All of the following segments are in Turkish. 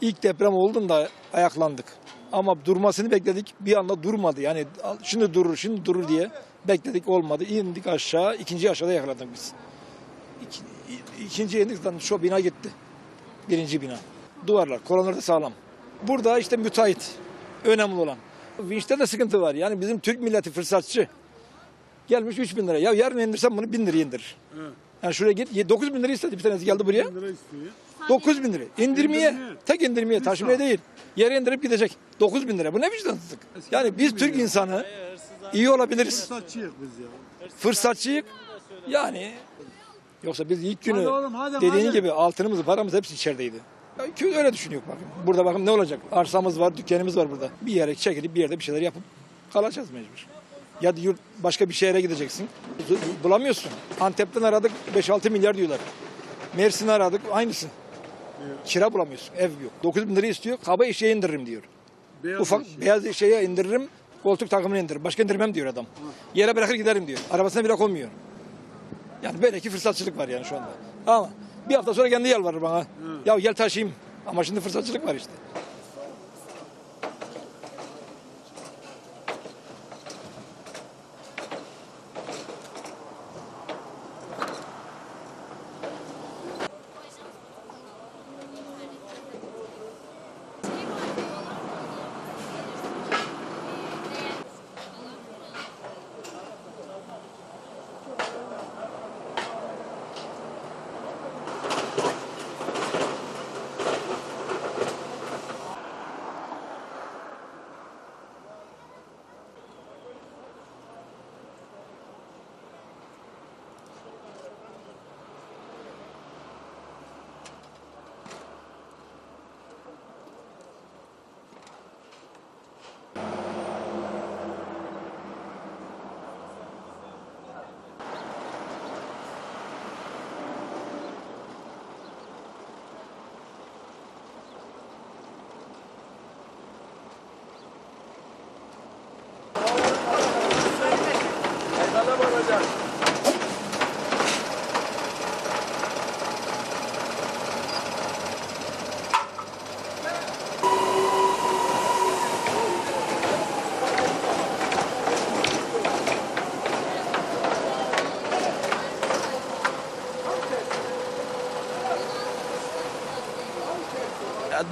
İlk deprem olduğunda ayaklandık. Ama durmasını bekledik. Bir anda durmadı. Yani şimdi durur, şimdi durur diye bekledik olmadı. İndik aşağı. ikinci aşağıda yakaladık biz. İki, ikinci indik şu bina gitti. Birinci bina. Duvarlar, kolonlar da sağlam. Burada işte müteahhit. Önemli olan. Vinçte de sıkıntı var. Yani bizim Türk milleti fırsatçı. Gelmiş 3 bin lira. Ya yarın indirsem bunu bin lira indir. Yani şuraya git. 9 bin lira istedi bir tanesi geldi buraya. lira istiyor. 9 bin lira. İndirmeye, tek indirmeye, taşımaya değil. Yere indirip gidecek. 9 bin lira. Bu ne vicdansızlık? Yani biz Türk insanı iyi olabiliriz. Fırsatçıyız biz ya. Fırsatçıyık. Yani yoksa biz ilk günü dediğin gibi altınımız, paramız hepsi içerideydi. Ya öyle düşünüyor bakın. Burada bakın ne olacak? Arsamız var, dükkanımız var burada. Bir yere çekilip bir yerde bir şeyler yapıp kalacağız mecbur. Ya yurt başka bir şehre gideceksin. Bulamıyorsun. Antep'ten aradık 5-6 milyar diyorlar. Mersin'i aradık aynısı. Kira bulamıyorsun. Ev yok. 9 bin lira istiyor. Kaba eşeğe indiririm diyor. Beyaz Ufak eşya. beyaz eşeğe indiririm. Koltuk takımını indiririm. Başka indirmem diyor adam. Yere bırakır giderim diyor. Arabasına bile konmuyor. Yani böyle ki fırsatçılık var yani şu anda. Ama bir hafta sonra kendi yalvarır bana. Ya gel taşıyayım. Ama şimdi fırsatçılık var işte.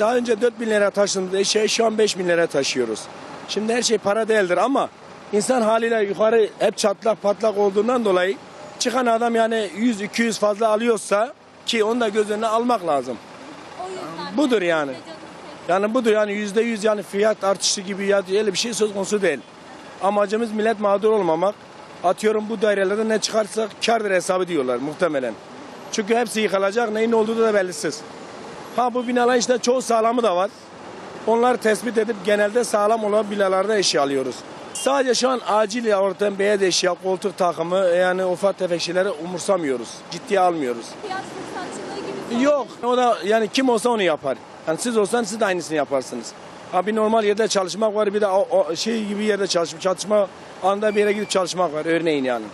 Daha önce 4 bin lira taşındı şey şu an 5 bin lira taşıyoruz. Şimdi her şey para değildir ama insan haliyle yukarı hep çatlak patlak olduğundan dolayı çıkan adam yani 100-200 fazla alıyorsa ki onu da göz önüne almak lazım. Budur yani. Yani budur yani yüzde yüz yani fiyat artışı gibi ya öyle bir şey söz konusu değil. Amacımız millet mağdur olmamak. Atıyorum bu dairelerde ne çıkarsa kardır hesabı diyorlar muhtemelen. Çünkü hepsi yıkılacak neyin olduğu da belirsiz. Ha bu binalar işte çoğu sağlamı da var. Onları tespit edip genelde sağlam olan binalarda eşya alıyoruz. Sadece şu an acil ortam beyaz eşya, koltuk takımı yani ufak tefek şeyleri umursamıyoruz. Ciddiye almıyoruz. Fiyat fırsatçılığı gibi. Yok. O da yani kim olsa onu yapar. Yani siz olsanız siz de aynısını yaparsınız. Ha bir normal yerde çalışmak var bir de o, o şey gibi yerde çalışma, çalışma anda bir yere gidip çalışmak var örneğin yani.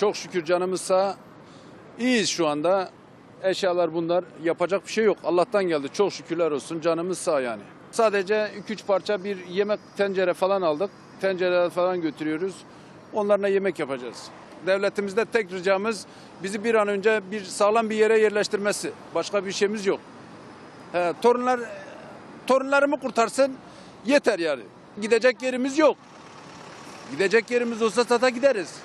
Çok şükür canımız sağ. İyiyiz şu anda. Eşyalar bunlar. Yapacak bir şey yok. Allah'tan geldi. Çok şükürler olsun. Canımız sağ yani. Sadece 2-3 parça bir yemek tencere falan aldık. Tencereler falan götürüyoruz. Onlarla yemek yapacağız. Devletimizde tek ricamız bizi bir an önce bir sağlam bir yere yerleştirmesi. Başka bir şeyimiz yok. He, torunlar torunlarımı kurtarsın yeter yani. Gidecek yerimiz yok. Gidecek yerimiz olsa sata gideriz.